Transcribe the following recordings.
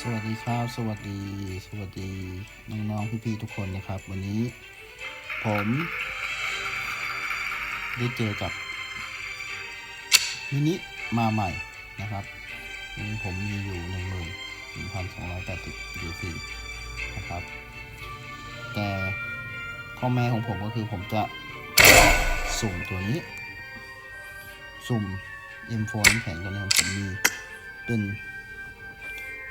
สวัสดีครับ สวัสดี สวัสดีน้องๆพี่ๆทุกคนนะครับ วันนี้ ผม ได้เจอกับมินิมาใหม่นะครับวันนี้ผมมีอยู่หนึ่งหมื่นหนึ่งพันสองร้อยแปดสิบยูซีนะครับ แต่ข้อแม้ของผมก็คือผมจะสุ่มตัวนี้ สุ่ม M4 น้ำแข็งตัวนี้ผมมีเป็น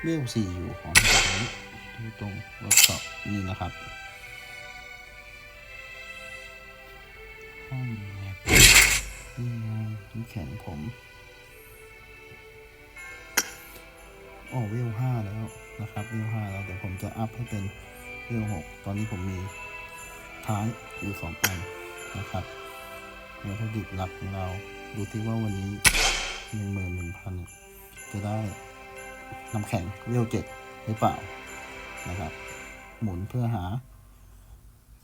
เวลสี่อยู่ของตรงนี้ตรงเวิร์กช็อปนี่นะครับห้องแลบนี่ไงน้ำแข็งผมโอ้เวลห้าแล้วนะครับเวลห้าแล้วเดี๋ยวผมจะอัพให้เป็นเวลหกตอนนี้ผมมีท้ายอยู่สองอันนะครับวัตถุดิบหลักของเราดูที่ว่าวันนี้หนึ่งหมื่นหนึ่งพันจะได้ น้ำแข็งเวลเจ็ดหรือเปล่านะครับ หมุนเพื่อหา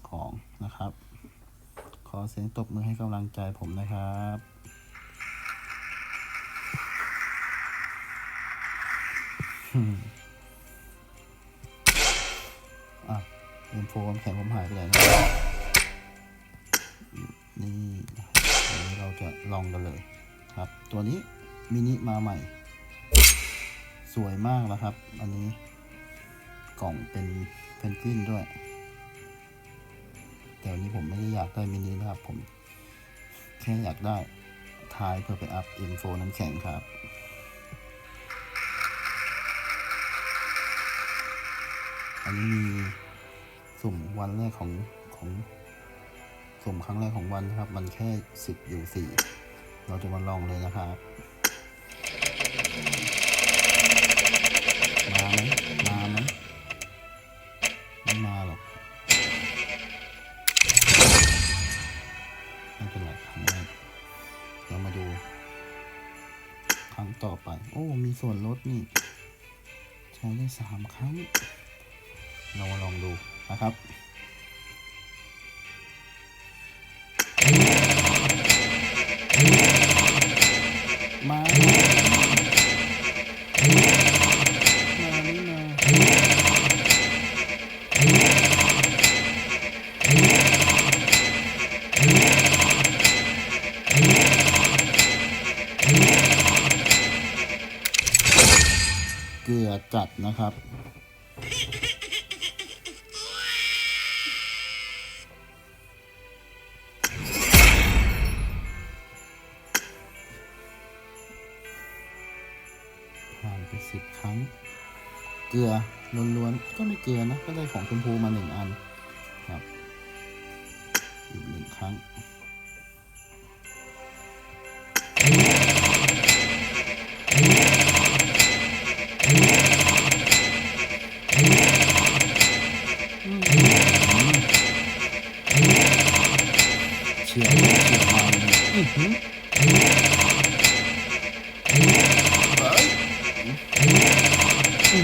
ของนะครับ ขอเสียงตบมือให้กำลังใจผมนะครับอะเอ็มโฟมแข็งผมหายไปไหนแล้วนี่เดี๋ยวเราจะลองกันเลยครับ ตัวนี้มินิมาใหม่ วยมากแล้วครับ อันนี้กล่องเป็นเพนกวินด้วย แต่วันนี้ผมไม่ได้อยากได้มินินะครับ ผม แค่อยากได้ทายเพื่อไปอัพ M4 น้ำแข็งครับอันนี้มีสุ่มวันแรกของของสุ่มครั้งแรกของวันนะครับ มันแค่สิบอยู่สี่เราจะมาลองเลยนะครับ มาไหมมาไหมไม่มาหรอกไม่เป็นไรครั้งแรกเรามาดู ครั้งต่อไป โอ้ มีส่วนลดนี่ ใช้ได้สามครั้ง เรามาลองดูนะครับ กลือจัดนะครับ ผ่านไปสิบครั้ง เกลือล้วนๆก็ไม่เกลือนะ ก็ได้ของชมพูมาหนึ่งอัน น้ำ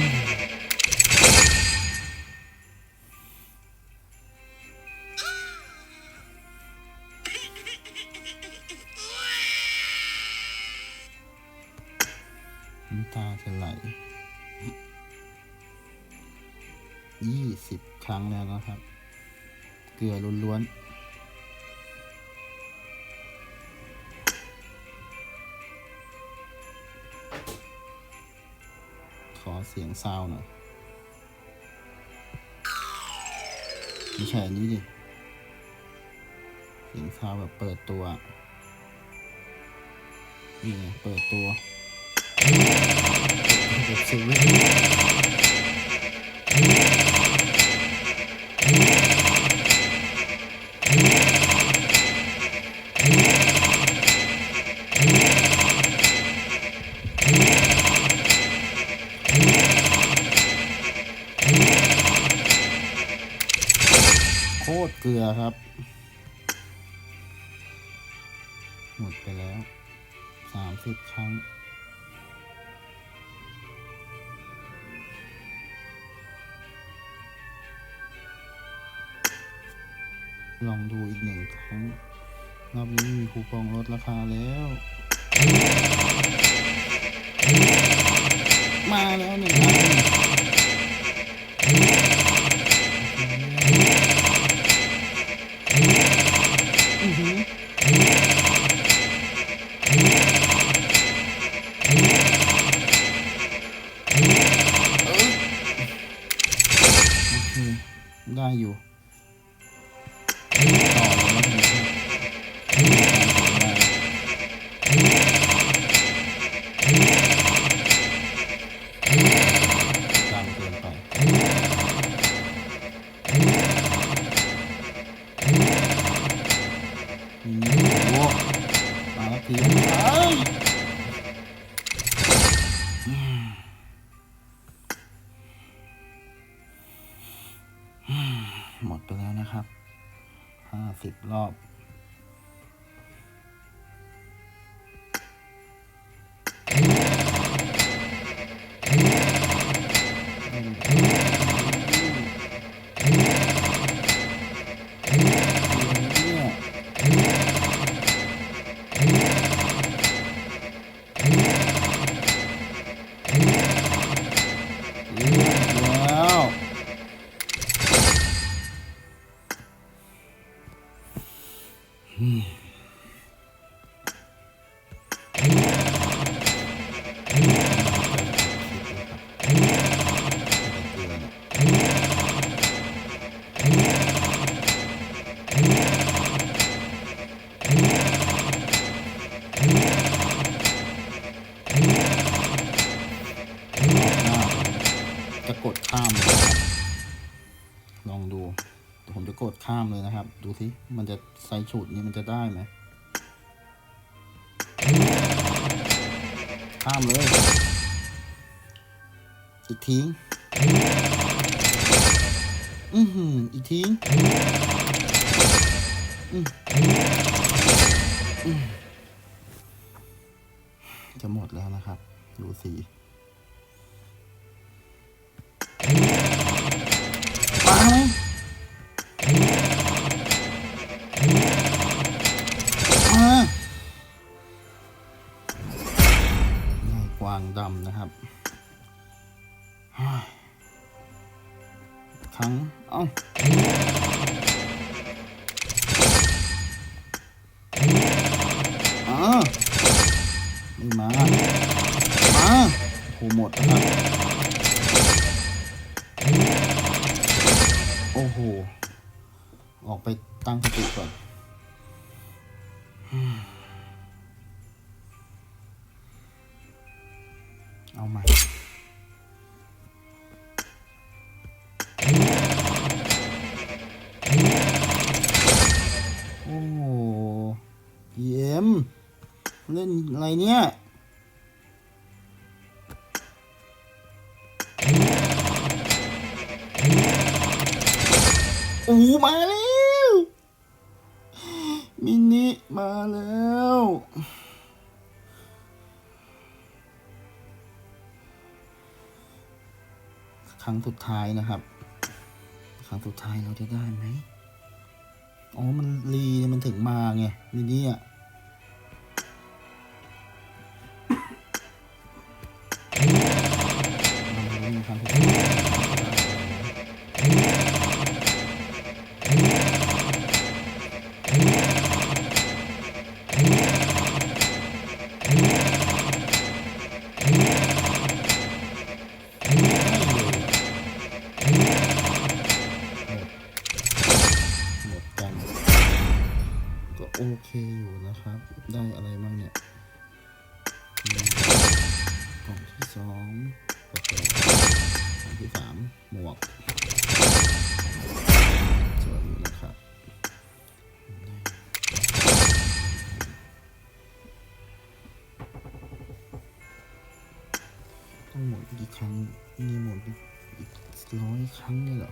ตาจะไหลยี่สิบครั้งแล้วนะครับ เกลือล้วนๆ เสียงซาวหน่อยไม่ใช่อันนี้ดิ เสียงซาวแบบเปิดตัว นี่ไงเปิดตัวเด็กเสียง คตรเกลือครับ หมดไปแล้วสามสิบครั้ง ลองดูอีกหนึ่งครั้งรอบนี้มีคูปองลดราคาแล้ว มาแล้วหนึ่งอัน ได้อยู่ จ ข้ามเลยนะครับ ดูสิมันจะใส่ฉุดนี้มันจะได้ไหมข้ามเลยอีกทิ้งอือหืออีกทิ้งอืมอืมจะหมดแล้วนะครับ ดูสี ดำนะครับเฮ้ยครั้ง เอ้าอาไม่มา มาโหหมดนะครับ โอ้โห ออกไปตั้งสติก่อน เอาใหม่โอ้เยี่ยมเล่นอะไรเนี่ยโอ้มาแล้ว มินิมาแล้ว ครั้งสุดท้ายนะครับ ครั้งสุดท้ายเราจะได้ไหมอ๋อมันรีมันถึงมาไงมินี่อะ โอเคอยู่นะครับ ได้อะไรบ้างเนี่ยกล่องที่สองกระเป๋ากล่องที่สามหมวกสวยอยู่นะครับต้องหมุนกี่ครั้งนี่หมุนอีกร้อยครั้งเลยเหรอ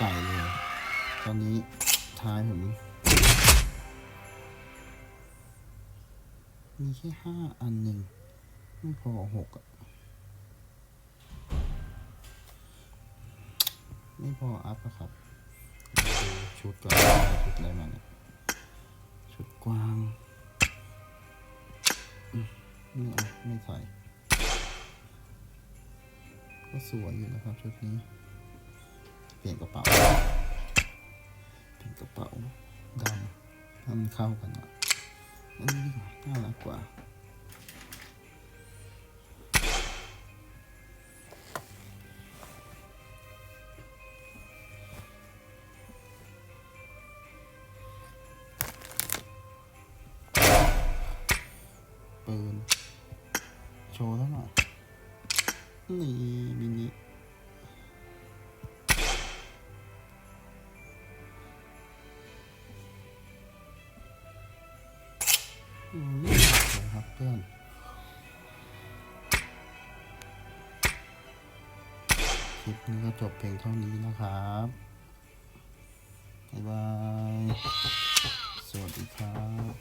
ใส่เลย ตอนนี้ท้ายผม มีแค่ห้าอันหนึ่งไม่พอหกอะไม่พออัพอะครับ ชุดก่อนชุดอะไรมาเนี่ย ชุดกวางไม่เอาไม่ใส่ก็สวยอยู่นะครับชุดนี้ ลี่ยนกระเป๋าเปลี่ยนกระเป๋าดำให้มันเข้ากันหน่อยอันนี้ดีกว่าน่ารักกว่าปืนโชว์แล้วหน่อยนี่มินิ ลิปนี้ก็จบเพียงเท่านี้นะครับ บ๊ายบาย สวัสดีครับ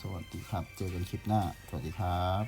สวัสดีครับ เจอกันคลิปหน้า สวัสดีครับ